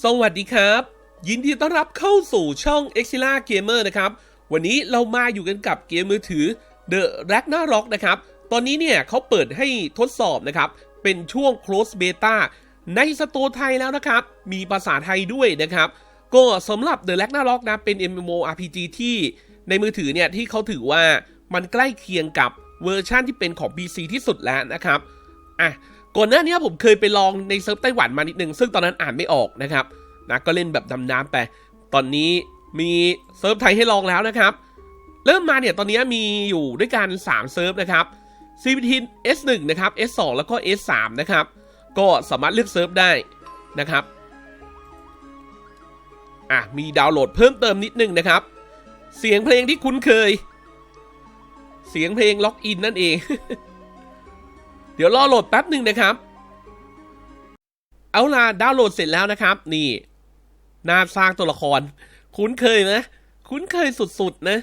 สวัสดีครับ ยินดีต้อนรับเข้าสู่ช่อง e x i l a Gamer นะครับ วันนี้เรามาอยู่กันกับเกมมือถือ The Ragnarok นะครับ ตอนนี้เนี่ยเขาเปิดให้ทดสอบนะครับ เป็นช่วง close beta ในสตร์ไทยแล้วนะครับ มีภาษาไทยด้วยนะครับ ก็สำหรับ The Ragnarok นะ เป็น MMORPG ที่ในมือถือเนี่ยที่เขาถือว่ามันใกล้เคียงกับเวอร์ชั่นที่เป็นของ PC ที่สุดแล้วนะครับ อะ ก่อนหน้านี้ผมเคยไปลองในเซิร์ฟไต้หวันมานิดนึงซึ่งตอนนั้นอ่านไม่ออกนะครับนะก็เล่นแบบดำน้ำไป ตอนนี้มีเซิร์ฟไทยให้ลองแล้วนะครับ เริ่มมาเนี่ยตอนนี้มีอยู่ด้วยกัน 3 เซิร์ฟนะครับ CVT S1 นะครับ S2 แล้วก็ S3 นะครับ ก็สามารถเลือกเซิร์ฟได้นะครับอะมีดาวน์โหลดเพิ่มเติมนิดนึงนะครับ เสียงเพลงที่คุ้นเคย เสียงเพลงล็อกอินนั่นเอง เดี๋ยวรอโหลดแป๊บหนึ่งนะครับ เอาล่ะดาวน์โหลดเสร็จแล้วนะครับ นี่หน้าสร้างตัวละคร คุ้นเคยนะ คุ้นเคยสุดๆนะ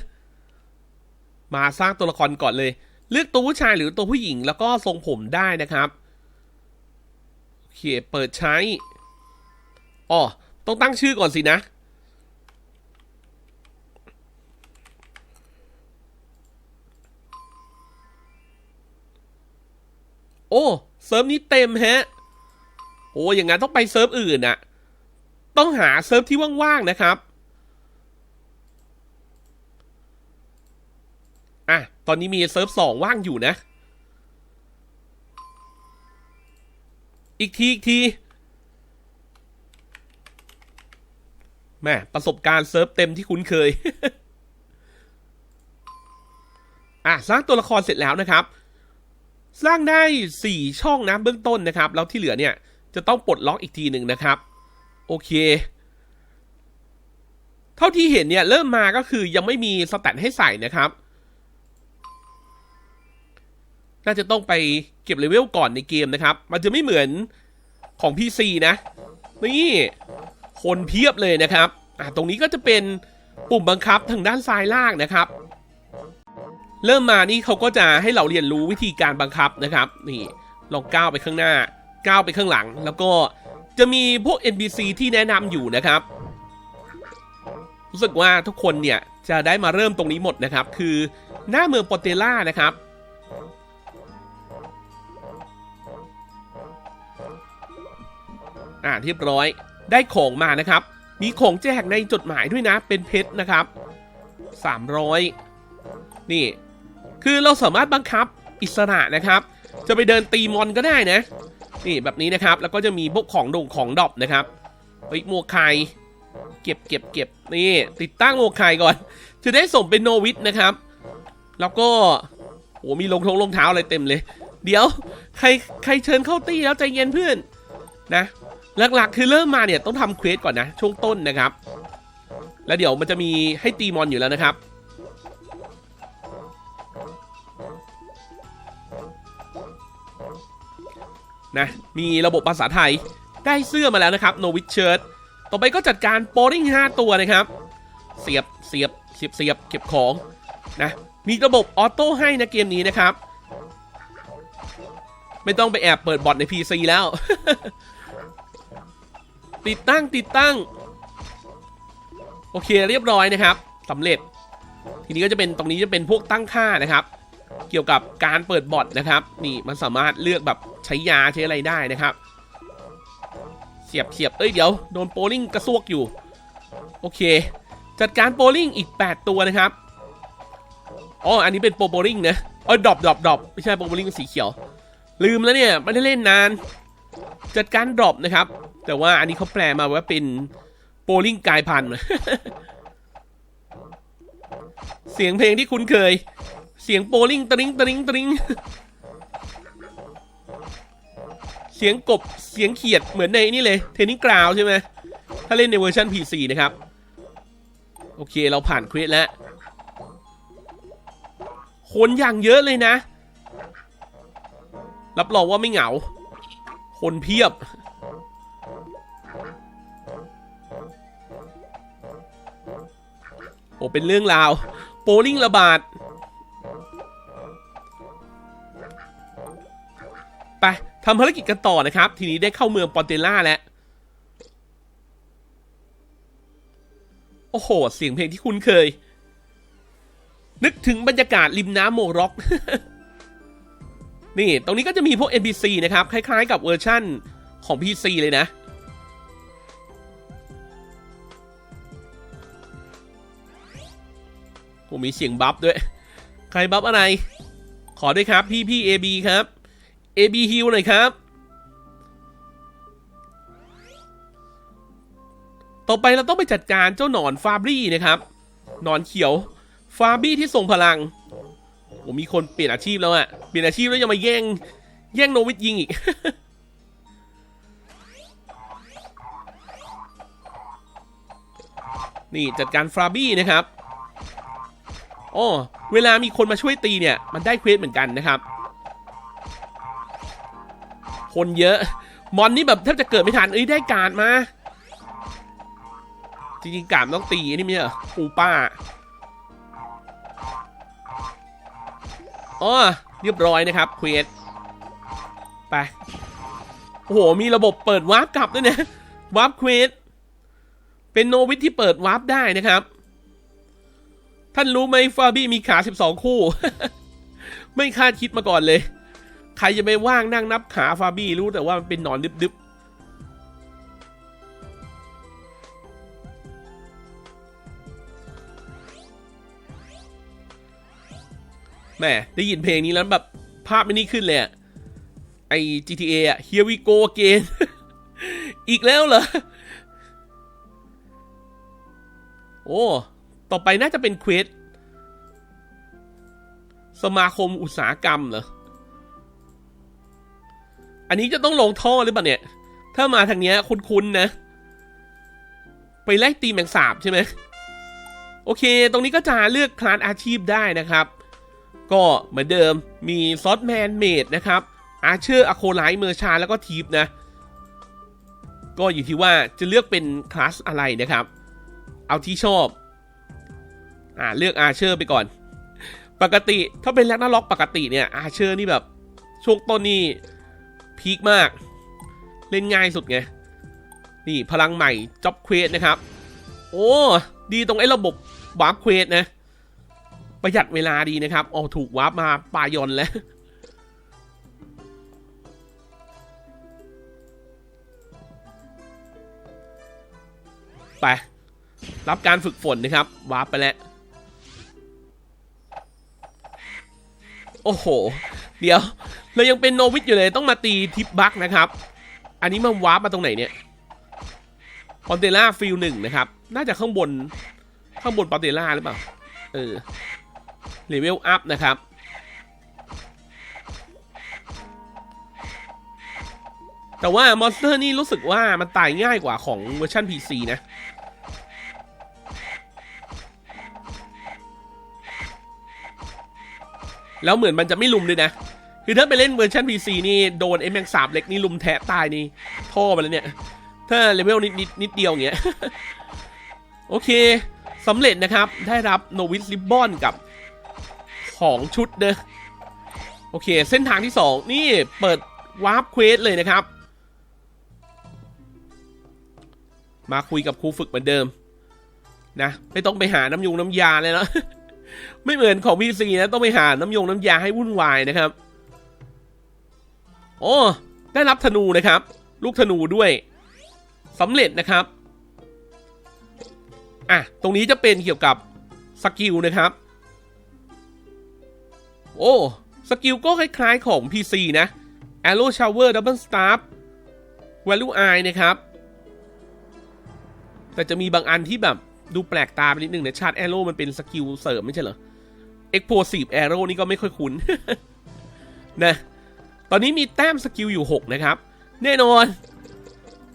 มาสร้างตัวละครก่อนเลย เลือกตัวผู้ชายหรือตัวผู้หญิง แล้วก็ทรงผมได้นะครับโอเคเปิดใช้อ๋อต้องตั้งชื่อก่อนสินะ โอ้เซิร์ฟนี้เต็มฮะ โอ้อย่างนั้นต้องไปเซิร์ฟอื่นอะต้องหาเซิร์ฟที่ว่างๆนะครับอะตอนนี้มีเซิร์ฟสองว่างอยู่นะ อีกที อีกทีแม่ประสบการณ์เซิร์ฟเต็มที่คุ้นเคย อะสร้างตัวละครเสร็จแล้วนะครับ สร้างได้ 4 ช่องนะเบื้องต้นนะครับ แล้วที่เหลือเนี่ย จะต้องปลดล็อกอีกทีหนึ่งนะครับ โอเค เท่าที่เห็นเนี่ย เริ่มมาก็คือยังไม่มีสแตทให้ใส่นะครับ น่าจะต้องไปเก็บเลเวลก่อนในเกมนะครับ มันจะไม่เหมือนของ PC นะ นี่ คนเพียบเลยนะครับ อะตรงนี้ก็จะเป็นปุ่มบังคับทางด้านซ้ายล่างนะครับ เริ่มมานี่เขาก็จะให้เราเรียนรู้วิธีการบังคับนะครับ นี่ลองก้าวไปข้างหน้า ก้าวไปข้างหลัง แล้วก็จะมีพวก NPC ที่แนะนำอยู่นะครับ รู้สึกว่าทุกคนเนี่ยจะได้มาเริ่มตรงนี้หมดนะครับ คือหน้าเมืองปอเตล่านะครับอ่าเรียบร้อยได้ของมานะครับ มีของแจกในจดหมายด้วยนะเป็นเพชรนะครับ 300 นี่ คือเราสามารถบังคับอิสระนะครับ จะไปเดินตีมอนก็ได้นะ นี่แบบนี้นะครับ แล้วก็จะมีพวกของดงของดอปนะครับเฮ้ยหมวกไข่เก็บเก็บเก็บนี่ติดตั้งหมวกไข่ก่อน จะได้ส่งเป็นโนวิทนะครับ แล้วก็โอ้มีรองทงรองเท้าอะไรเต็มเลย เดี๋ยวใครใครเชิญเข้าตีแล้วใจเย็นเพื่อนนะหลักๆ คือเริ่มมาเนี่ยต้องทำเควสก่อนนะ ช่วงต้นนะครับ แล้วเดี๋ยวมันจะมีให้ตีมอนอยู่แล้วนะครับ นะมีระบบภาษาไทยได้เสื้อมาแล้วนะครับโนวิชเชิร์ตต่อไปก็จัดการโปริง5 ตัวนะครับ เสียบเสียบเสียบเสียบเก็บของนะมีระบบออโต้ให้นะเกมนี้นะครับ ไม่ต้องไปแอบเปิดบอทใน PC แล้ว ติดตั้งติดตั้ง โอเคเรียบร้อยนะครับสำเร็จ ทีนี้ก็จะเป็นตรงนี้จะเป็นพวกตั้งค่านะครับ เกี่ยวกับการเปิดบอทนะครับ นี่มันสามารถเลือกแบบใช้ยาใช้อะไรได้นะครับ เสียบเสียบเอ้ยเดี๋ยวโดนโปลิงกระซวกอยู่ โอเค จัดการโปลิงอีก 8 ตัวนะครับอ๋ออันนี้เป็นโปโปลิงนะเออดรอปดรอปดรอปไม่ใช่โปโปลิงสีเขียว ลืมแล้วเนี่ยไม่ได้เล่นนาน จัดการดรอปนะครับ แต่ว่าอันนี้เขาแปลมาว่าเป็นโปลิงกายพันธุ์เสียงเพลงที่คุ้นเคย เสียงโปลิงตริงตริงตริงเสียงกบเสียงเขียดเหมือนในนี่เลยเทนนิสกราวใช่ไหมถ้าเล่นในเวอร์ชัน PC นะครับ โอเคเราผ่านเควสแล้ว คนอย่างเยอะเลยนะ รับรองว่าไม่เหงา คนเพียบ โอ้เป็นเรื่องราว โปลิงระบาด ทำภารกิจกันต่อนะครับ ทีนี้ได้เข้าเมืองปอนเตล่าแล้ว โอ้โห เสียงเพลงที่คุ้นเคย นึกถึงบรรยากาศริมน้ำโมร็อก นี่ ตรงนี้ก็จะมีพวก NPC นะครับ คล้ายๆกับเวอร์ชั่นของ PC เลยนะ ผมมีเสียงบัฟด้วย ใครบัฟอะไร ขอด้วยครับพี่พี่ AB ครับ AB ฮิวหน่อยครับ ต่อไปเราต้องไปจัดการเจ้าหนอนฟาบรี่นะครับ หนอนเขียวฟาบี้ที่ทรงพลังผมมีคนเปลี่ยนอาชีพแล้วอะเปลี่ยนอาชีพแล้วยังมาแย่ง แย่งโนวิทยิงอีก นี่จัดการฟาบี้นะครับอ๋อเวลามีคนมาช่วยตีเนี่ย มันได้เควสเหมือนกันนะครับ คนเยอะ มอนนี่แบบแทบจะเกิดไม่ทันเอ้ยได้การดมา จริงๆกามต้องตีนี่ม่ใช่เหรอปูป้าอ๋อเรียบร้อยนะครับเควสไป โอ้โห มีระบบเปิดวาร์ปกลับด้วยนะวาร์ปเควสเป็นโนวิทที่เปิดวาร์ปได้นะครับ ท่านรู้ไหมฟาบี้มีขา 12 คู่ ไม่คาดคิดมาก่อนเลย ใครจะไปว่างนั่งนับขาฟาบี้รู้แต่ว่ามันเป็นหนอนดึบๆแหม่ได้ยินเพลงนี้แล้วแบบภาพไม่นี่ขึ้นเลยอะไอ GTA อะ Here we go again อีกแล้วเหรอ โอ้ ต่อไปน่าจะเป็นเควสสมาคมอุตสาหกรรมเหรอ อันนี้จะต้องลงท่อหรือเปล่าเนี่ย ถ้ามาทางเนี้ยคุ้นๆนะ ไปไล่ตีแมงสาบใช่ไหมโอเค ตรงนี้ก็จะเลือกคลาสอาชีพได้นะครับ ก็เหมือนเดิมมีซอสแมนเมดนะครับอาเชอร์อะโคไลท์เมอร์ชาแล้วก็ทีฟนะ ก็อยู่ที่ว่าจะเลือกเป็นคลาสอะไรนะครับ เอาที่ชอบอ่าเลือกอาเชอร์ไปก่อน ปกติถ้าเป็นแลกนาล็อกปกติเนี่ยอาเชอร์นี่แบบช่วงต้นนี่ พีคมาก เล่นง่ายสุดไง นี่พลังใหม่จ็อบเควสนะครับ โอ้ ดีตรงไอ้ระบบวาร์ปเควสนะ ประหยัดเวลาดีนะครับอ๋อถูกวาร์ปมาปายอนแล้วไป รับการฝึกฝนนะครับ วาร์ปไปแล้ว โอ้โห เดี๋ยว เรายังเป็นโนวิทอยู่เลยต้องมาตีทิปบักนะครับ อันนี้มันวาร์ปมาตรงไหนเนี่ยปอนเตล่าฟิลหนึ่งนะครับ น่าจะข้างบน ข้างบนปอนเตล่าหรือเปล่า เออเลเวลอัพนะครับ แต่ว่ามอนสเตอร์นี่รู้สึกว่ามันตายง่ายกว่าของเวอร์ชัน PC นะแล้วเหมือนมันจะไม่ลุมด้วยนะ คือถ้าไปเล่นเวอร์ชัน PC นี่โดนไอ้แมงสาบเล็กนี่ลุมแทะตายนี่ท่อมาแล้วเนี่ย ถ้าเลเวลนิดนิดนิดเดียวอย่างเงี้ย โอเคสำเร็จนะครับ ได้รับโนวิสลิบบอนกับของชุดเด้อโอเค เส้นทางที่ 2 นี่เปิดวาร์ปเควสเลยนะครับ มาคุยกับครูฝึกเหมือนเดิม นะ ไม่ต้องไปหาน้ำยุงน้ำยาเลยเนาะไม่เหมือนของพีซีนะ ต้องไปหาน้ำยงน้ำยาให้วุ่นวายนะครับ โอ้ได้รับธนูนะครับ ลูกธนูด้วยสำเร็จนะครับอะตรงนี้จะเป็นเกี่ยวกับสกิลนะครับ โอ้สกิลก็คล้ายๆของ PC นะ Arrow Shower Double Staff Value Eye นะครับ แต่จะมีบางอันที่แบบดูแปลกตาไปนิดนึงนะชาร์จ Arrow มันเป็นสกิลเสริมไม่ใช่เหรอ Explosive Arrow นี่ก็ไม่ค่อยคุ้น นะ ตอนนี้มีแต้มสกิลอยู่ 6 นะครับ แน่นอน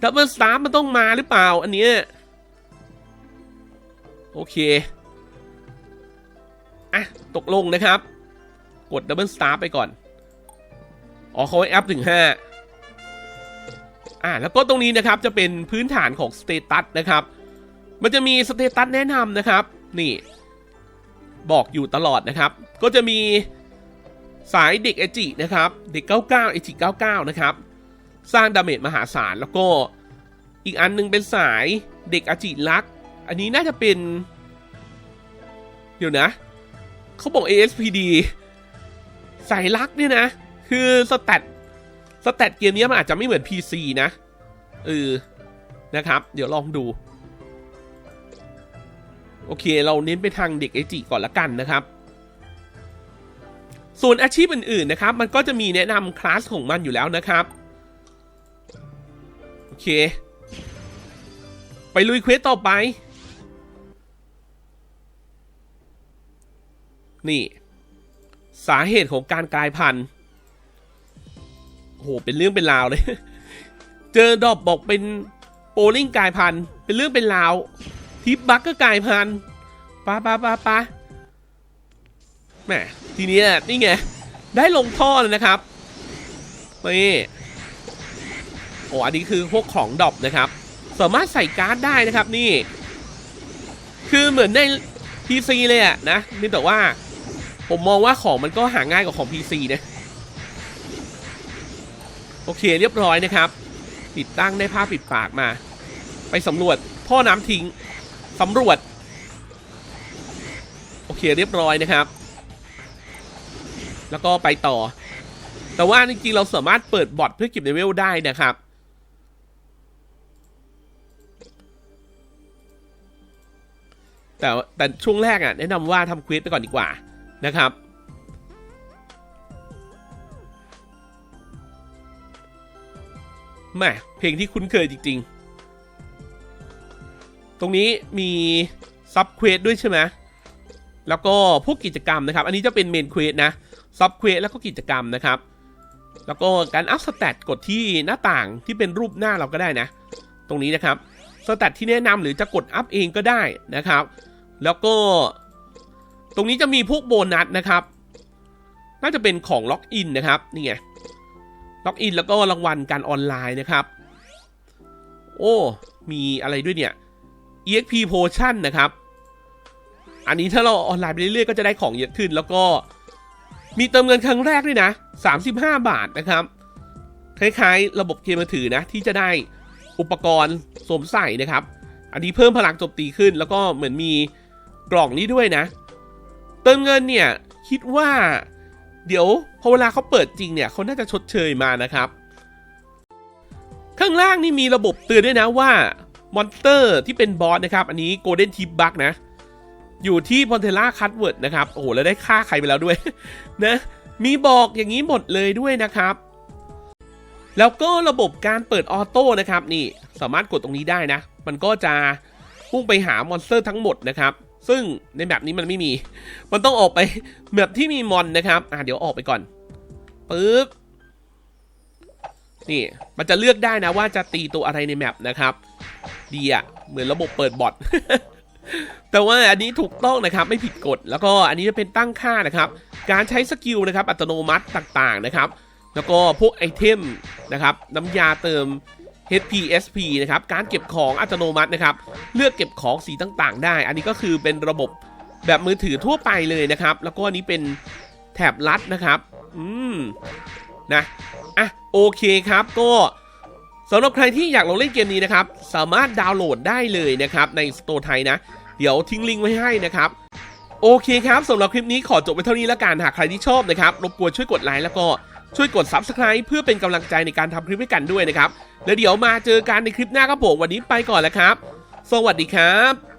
Double Staff มันต้องมาหรือเปล่า อันนี้ โอเค อะ ตกลงนะครับ กด Double Star ไปก่อน อ๋อเขาให้อัพถึง 5 อะ แล้วก็ตรงนี้นะครับจะเป็นพื้นฐานของสเตตัสนะครับ มันจะมีสเตตัสแนะนำนะครับ นี่ บอกอยู่ตลอดนะครับ ก็จะมี สายเด็กเอจินะครับ เด็ก 99เอจิ99 นะครับ สร้างดาเมจมหาศาลแล้วก็อีกอันหนึงเป็นสายเด็กอจิรัก อันนี้น่าจะเป็น เดี๋ยวนะ เขาบอก ASPD สายลักเนี่ยนะ คือสแตทสแตทเกมนี้มันอาจจะไม่เหมือน PC นะเออนะครับ เดี๋ยวลองดู โอเค เราเน้นไปทางเด็กเอจิก่อนละกันนะครับ ส่วนอาชีพอื่นๆนะครับ มันก็จะมีแนะนำคลาสของมันอยู่แล้วนะครับ โอเค ไปลุยเควสต่อไป นี่ สาเหตุของการกลายพันธุ์โอ้โหเป็นเรื่องเป็นราวเลย เจอดอบบอกเป็นโปลิงกลายพันธุ์ เป็นเรื่องเป็นราว ทิปบักก็กลายพันธุ์ปะปะปะปะ แหมทีนี้นี่ไง ได้ลงท่อเลยนะครับนี่โอ้อันนี้คือพวกของดอปนะครับ สามารถใส่การ์ดได้นะครับนี่ คือเหมือนใน PC เลยอะนะนี่แต่ว่า ผมมองว่าของมันก็หาง่ายกว่าของ PC นะโอเคเรียบร้อยนะครับ ติดตั้งได้ผ้าปิดปากมา ไปสำรวจท่อน้ำทิ้งสำรวจ โอเคเรียบร้อยนะครับ แล้วก็ไปต่อ แต่ว่าจริงๆเราสามารถเปิดบอทเพื่อเก็บเลเวลได้นะครับแต่แต่ช่วงแรกอะแนะนำว่าทำเควสไปก่อนดีกว่านะครับ แม่เพลงที่คุ้นเคยจริง ๆ ตรงนี้มีซับเควสด้วยใช่ไหม แล้วก็พวกกิจกรรมนะครับ อันนี้จะเป็นเมนเควสนะซับเควสแล้วก็กิจกรรมนะครับ แล้วก็การอัพสแตทกดที่หน้าต่างที่เป็นรูปหน้าเราก็ได้นะ ตรงนี้นะครับสแตทที่แนะนำหรือจะกดอัพเองก็ได้นะครับ แล้วก็ ตรงนี้จะมีพวกโบนัสนะครับ น่าจะเป็นของล็อกอินนะครับนี่ไงล็อกอินแล้วก็รางวัลการออนไลน์นะครับ โอ้ มีอะไรด้วยเนี่ย EXP Potion นะครับ อันนี้ถ้าเราออนไลน์ไปเรื่อยๆก็จะได้ของเยอะขึ้น แล้วก็มีเติมเงินครั้งแรกด้วยนะ 35 บาทนะครับ คล้ายๆ ระบบเกมมือถือนะ ที่จะได้อุปกรณ์สวมใส่นะครับ อันนี้เพิ่มพลังโจมตีขึ้น แล้วก็เหมือนมีกล่องนี้ด้วยนะ เติมเงินเนี่ยคิดว่า เดี๋ยวพอเวลาเขาเปิดจริงเนี่ยเขาน่าจะชดเชยมานะครับ ข้างล่างนี่มีระบบเตือนด้วยนะว่ามอนสเตอร์ที่เป็นบอสนะครับ อันนี้โกลเด้นทิปบักนะ อยู่ที่พอนเทล่าคัตเวิร์ดนะครับโอ้โหแล้วได้ฆ่าใครไปแล้วด้วยนะมีบอกอย่างนี้หมดเลยด้วยนะครับ แล้วก็ระบบการเปิดออโต้นะครับนี่สามารถกดตรงนี้ได้นะ มันก็จะพุ่งไปหามอนสเตอร์ทั้งหมดนะครับ ซึ่งในแบบนี้มันไม่มี มันต้องออกไปแบบที่มีมอนนะครับอะเดี๋ยวออกไปก่อนปึ๊บนี่มันจะเลือกได้นะว่าจะตีตัวอะไรในแมปนะครับ ดีอะเหมือนระบบเปิดบอท แต่ว่าอันนี้ถูกต้องนะครับไม่ผิดกฎแล้วก็อันนี้จะเป็นตั้งค่านะครับ การใช้สกิลนะครับอัตโนมัติต่างๆนะครับ แล้วก็พวกไอเทมนะครับน้ำยาเติม HPSP นะครับการเก็บของอัตโนมัตินะครับเลือกเก็บของสีต่างๆ ได้ อันนี้ก็คือเป็นระบบแบบมือถือทั่วไปเลยนะครับ แล้วก็อันนี้เป็นแถบลัดนะครับ อืมนะอะโอเคครับก็ สำหรับใครที่อยากลองเล่นเกมนี้นะครับ สามารถดาวน์โหลดได้เลยนะครับ ในสโตร์ไทยนะ เดี๋ยวทิ้งลิงก์ไว้ให้นะครับ โอเคครับสำหรับคลิปนี้ขอจบไปเท่านี้แล้วกันหากใครที่ชอบนะครับรบกวนช่วยกดไลค์แล้วก็ช่วยกด Subscribe เพื่อเป็นกำลังใจในการทำคลิปให้กันด้วยนะครับ แล้วเดี๋ยวมาเจอกันในคลิปหน้าครับผมวันนี้ไปก่อนแล้วครับ สวัสดีครับ